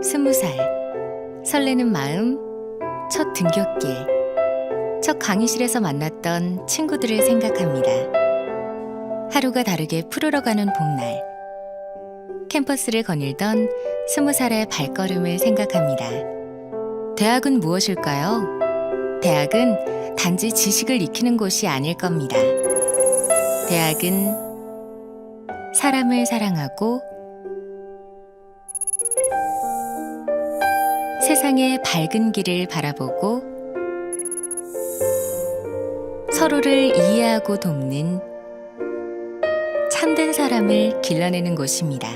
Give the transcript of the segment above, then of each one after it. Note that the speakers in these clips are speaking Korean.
스무 살. 설레는 마음, 첫 등굣길. 첫 강의실에서 만났던 친구들을 생각합니다. 하루가 다르게 푸르러가는 봄날. 캠퍼스를 거닐던 스무 살의 발걸음을 생각합니다. 대학은 무엇일까요? 대학은 단지 지식을 익히는 곳이 아닐 겁니다. 대학은 사람을 사랑하고 세상의 밝은 길을 바라보고 서로를 이해하고 돕는 참된 사람을 길러내는 곳입니다.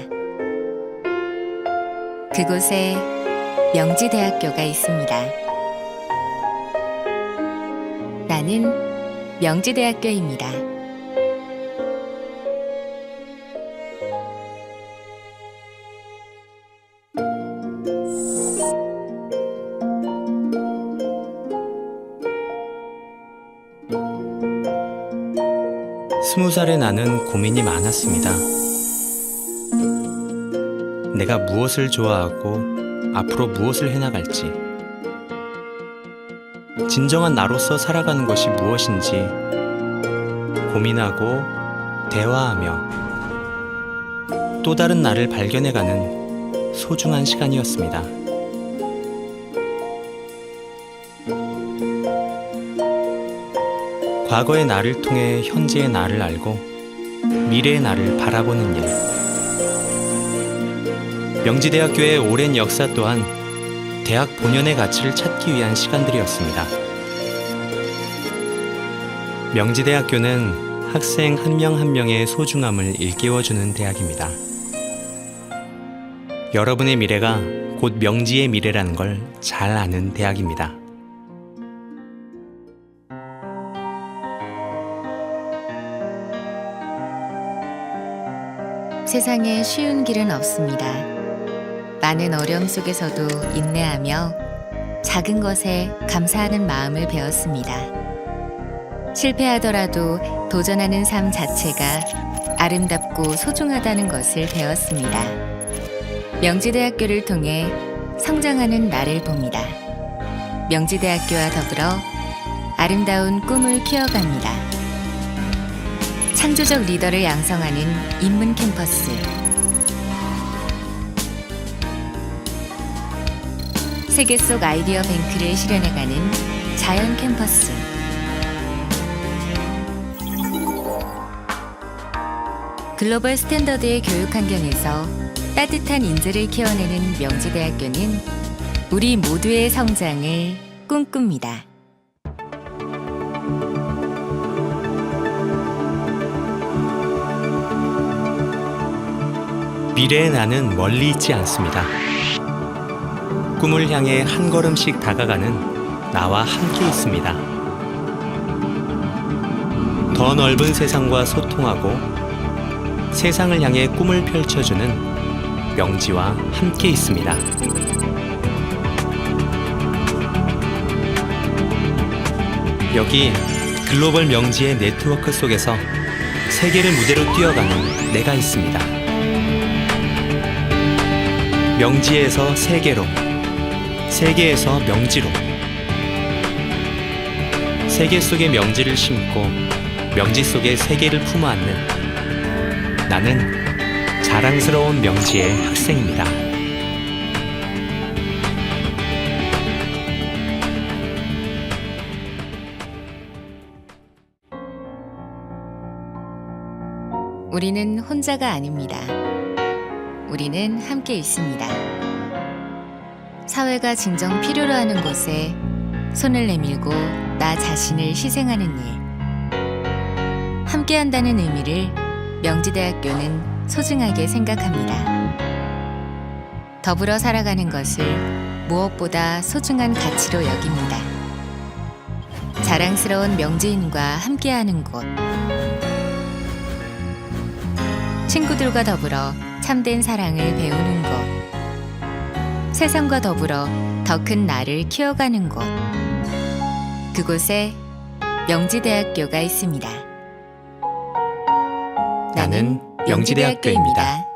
그곳에 명지대학교가 있습니다. 나는 명지대학교입니다. 스무 살의 나는 고민이 많았습니다. 내가 무엇을 좋아하고 앞으로 무엇을 해나갈지, 진정한 나로서 살아가는 것이 무엇인지 고민하고 대화하며 또 다른 나를 발견해가는 소중한 시간이었습니다. 과거의 나를 통해 현재의 나를 알고 미래의 나를 바라보는 일. 명지대학교의 오랜 역사 또한 대학 본연의 가치를 찾기 위한 시간들이었습니다. 명지대학교는 학생 한 명한 명의 소중함을 일깨워주는 대학입니다. 여러분의 미래가 곧 명지의 미래라는 걸 잘 아는 대학입니다. 세상에 쉬운 길은 없습니다. 많은 어려움 속에서도 인내하며 작은 것에 감사하는 마음을 배웠습니다. 실패하더라도 도전하는 삶 자체가 아름답고 소중하다는 것을 배웠습니다. 명지대학교를 통해 성장하는 나를 봅니다. 명지대학교와 더불어 아름다운 꿈을 키워갑니다. 창조적 리더를 양성하는 인문 캠퍼스. 세계 속 아이디어 뱅크를 실현해가는 자연 캠퍼스. 글로벌 스탠더드의 교육 환경에서 따뜻한 인재를 키워내는 명지대학교는 우리 모두의 성장을 꿈꿉니다. 미래의 나는 멀리 있지 않습니다. 꿈을 향해 한 걸음씩 다가가는 나와 함께 있습니다. 더 넓은 세상과 소통하고 세상을 향해 꿈을 펼쳐주는 명지와 함께 있습니다. 여기 글로벌 명지의 네트워크 속에서 세계를 무대로 뛰어가는 내가 있습니다. 명지에서 세계로, 세계에서 명지로. 세계 속에 명지를 심고 명지 속에 세계를 품어 안는 나는 자랑스러운 명지의 학생입니다. 우리는 혼자가 아닙니다. 우리는 함께 있습니다. 사회가 진정 필요로 하는 곳에 손을 내밀고 나 자신을 희생하는 일. 함께 한다는 의미를 명지대학교는 소중하게 생각합니다. 더불어 살아가는 것을 무엇보다 소중한 가치로 여깁니다. 자랑스러운 명지인과 함께하는 곳. 친구들과 더불어 참된 사랑을 배우는 곳. 세상과 더불어 더 큰 나를 키워가는 곳. 그곳에 명지대학교가 있습니다. 나는 명지대학교입니다.